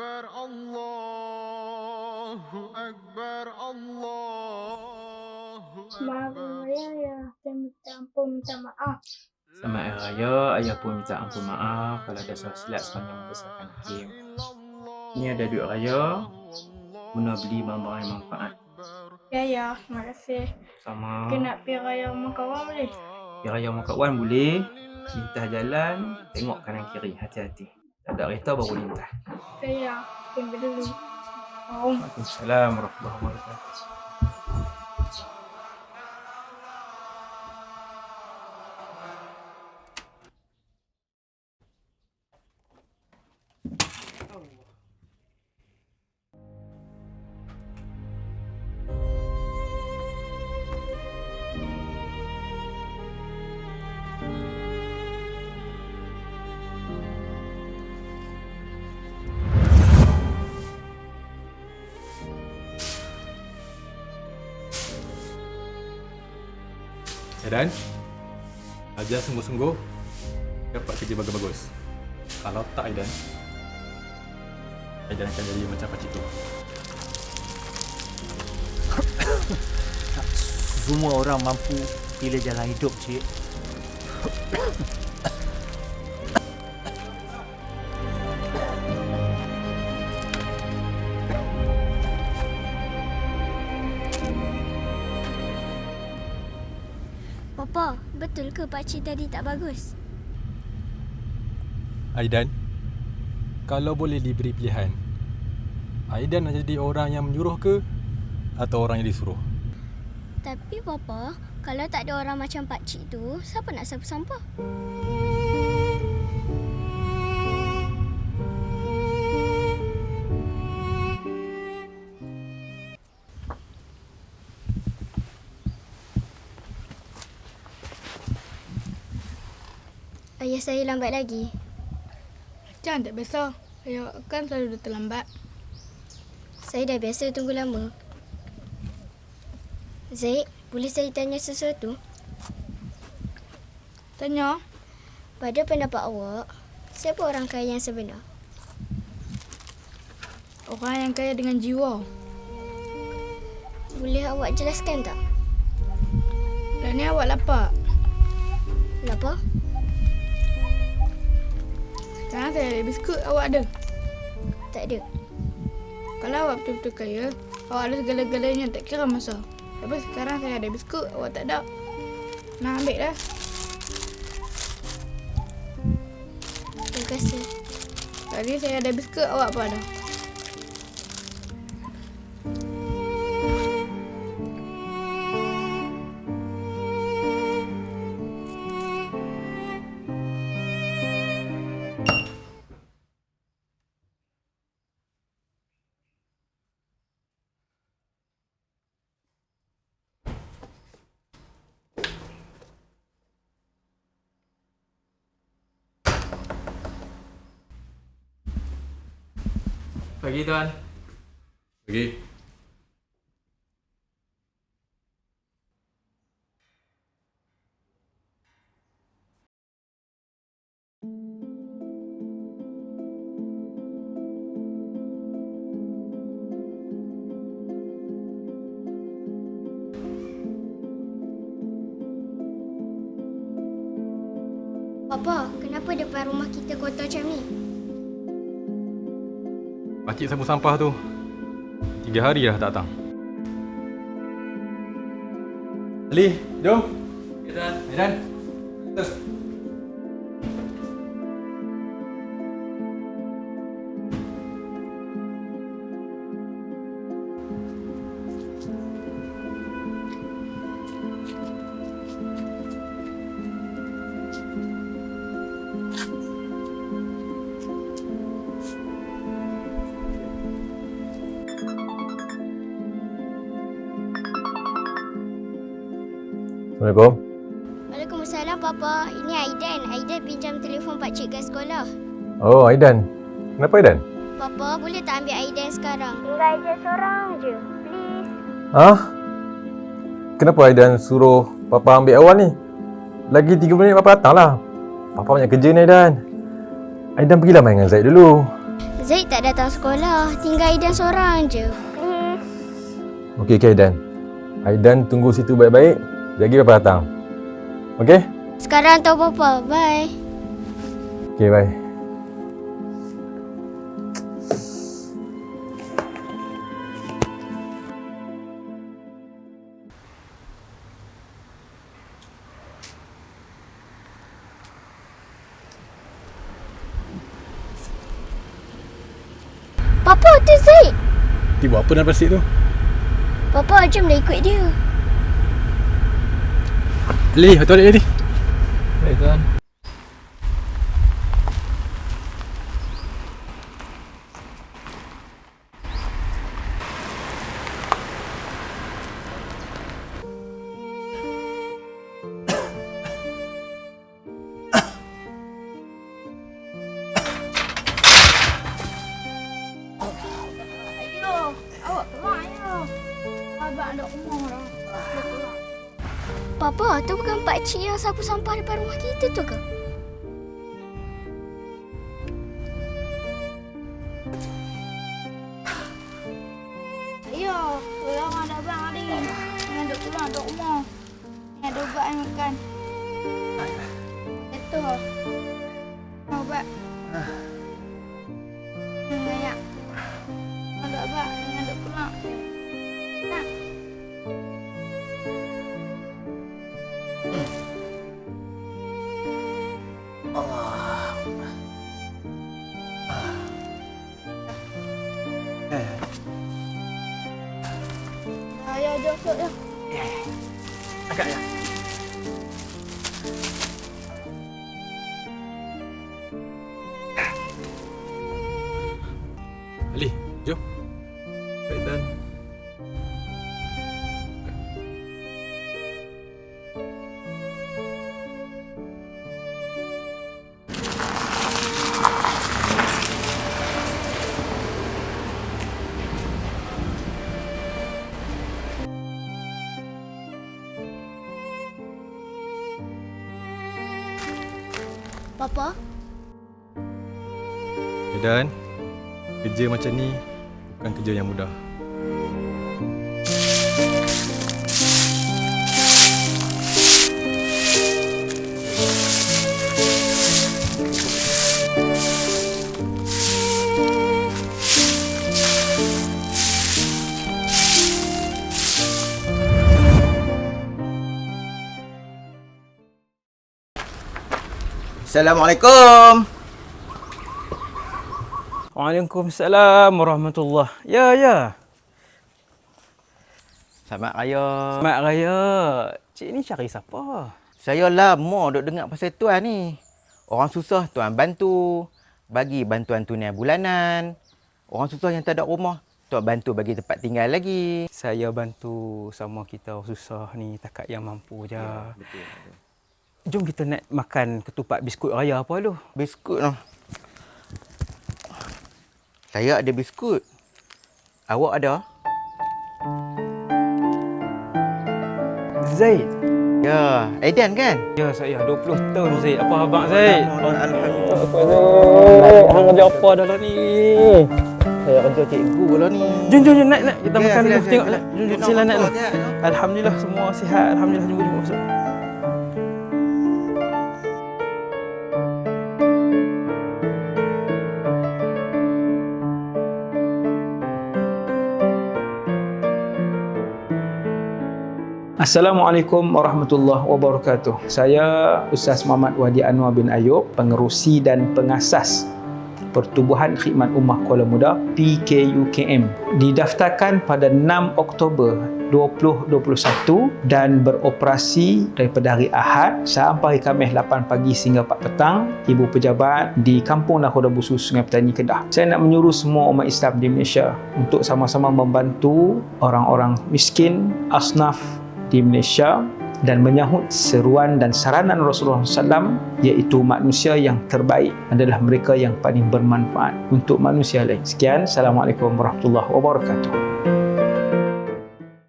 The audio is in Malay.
أكبر الله أكبر الله أكبر سمع يا يا سمع يا يا سمع يا يا سمع يا يا maaf kalau ada salah silap sepanjang membesarkan hakim. Ini ada duit raya guna beli barang-barang yang manfaat. Ya ya, terima kasih. Sama. Kena pi raya makawan boleh? Pi raya makawan boleh. Lintas jalan, tengok kanan kiri, hati-hati. Tak ada kereta baru lintas. Saya tunggu dulu. Om. Waalaikumsalam Dan Ajar sungguh-sungguh Dapat kerja bagus-bagus Kalau tak Aidan Aidan akan jadi macam pakcik tu Semua orang mampu pilih jalan hidup, cik. Papa, betul ke pakcik tadi tak bagus? Aidan Kalau boleh diberi pilihan Aidan nak jadi orang yang menyuruh ke Atau orang yang disuruh Tapi Papa, kalau tak ada orang macam pakcik tu, siapa nak sapu sampah? Ayah saya lambat lagi. Macam tak biasa. Raya kan selalu dah terlambat. Saya dah biasa tunggu lama. Zaid, boleh saya tanya sesuatu? Tanya. Pada pendapat awak, siapa orang kaya yang sebenar? Orang yang kaya dengan jiwa. Boleh awak jelaskan tak? Dan ni awak lapar. Kenapa? Sekarang saya ada biskut, awak ada. Tak ada. Kalau awak betul-betul kaya, awak ada segala-galanya tak kira masa. Tapi sekarang saya ada biskut, awak tak ada. Nak ambil dah. Terima kasih. Tadi saya ada biskut, awak apa ada? Pagi tuan. Pergi Papa, kenapa depan rumah kita kotor macam ni? Pakcik sapu sampah tu. Tiga hari dah tak datang. Ali, jom. Tuan. Aidan Kita Assalamualaikum Waalaikumsalam Papa. Ini Aidan. Aidan pinjam telefon pakcik kat sekolah. Oh Aidan Kenapa Aidan? Papa, boleh tak ambil Aidan sekarang? Tinggal Aidan seorang je. Please. Hah? Kenapa Aidan suruh Papa ambil awal ni? Lagi 3 minit Papa datang lah Papa banyak kerja ni Aidan Aidan pergilah main dengan Zaid dulu Zaid tak datang sekolah. Tinggal Aidan seorang je. Okey, okey Aidan. Aidan tunggu situ baik-baik. Jaga Papa datang. Okey? Sekarang tahu Papa. Bye. Okey, bye. Papa, tu Zaid. Dia buat apa dalam plastik tu? Papa, jom dah ikut dia. Ali, betul balik Ali. Baik tuan. Papa, tu bukan pakcik yang sapu sampah depan rumah kita tu ke? Ayo, tolong ada abang ni. Jangan duk keluar duk umur. Ni ada ubat yang makan. Itu. Ubat. Hmm, Ayo, jom, jom, jom. Agak ya. Papa, Aidan, kerja macam ni bukan kerja yang mudah. Assalamualaikum. Waalaikumsalam warahmatullahi Ya, ya. Selamat raya. Selamat raya. Cik ni cari siapa? Saya lama duk dengar pasal tuan ni. Orang susah tuan bantu. Bagi bantuan tunai bulanan. Orang susah yang tak ada rumah. Tuan bantu bagi tempat tinggal lagi. Saya bantu sama kita orang susah ni takat yang mampu je. Ya, betul, betul. Jom kita nak makan ketupat biskut raya apa lu? Biskut noh. Saya ada biskut. Awak ada? Zaid. Ya, Aidan kan? Ya, saya 20 tahun Zaid. Apa abang Zaid? Alhamdulillah. Hang kerja apa dah lah ni? Saya kerja cikgu lah ni. Jom, jom, jom, naik, naik. Kita Ya, makan dulu. sila, Tengok, sila. naik. Jom, jom, sila naik no? Alhamdulillah semua sihat. Alhamdulillah jumpa jumpa masuk. Assalamualaikum warahmatullahi wabarakatuh. Saya Ustaz Muhammad Wadi Anwar bin Ayub, pengerusi dan pengasas Pertubuhan Khidmat Ummah Kuala Muda PKUKM didaftarkan pada 6 Oktober 2021 dan beroperasi daripada hari Ahad sampai Khamis 8 pagi hingga 4 petang ibu pejabat di Kampung Nakhoda Busu Sungai Petani Kedah. Saya nak menyuruh semua umat Islam di Malaysia untuk sama-sama membantu orang-orang miskin, asnaf di Malaysia dan menyahut seruan dan saranan Rasulullah SAW iaitu manusia yang terbaik adalah mereka yang paling bermanfaat untuk manusia lain. Sekian. Assalamualaikum warahmatullahi wabarakatuh.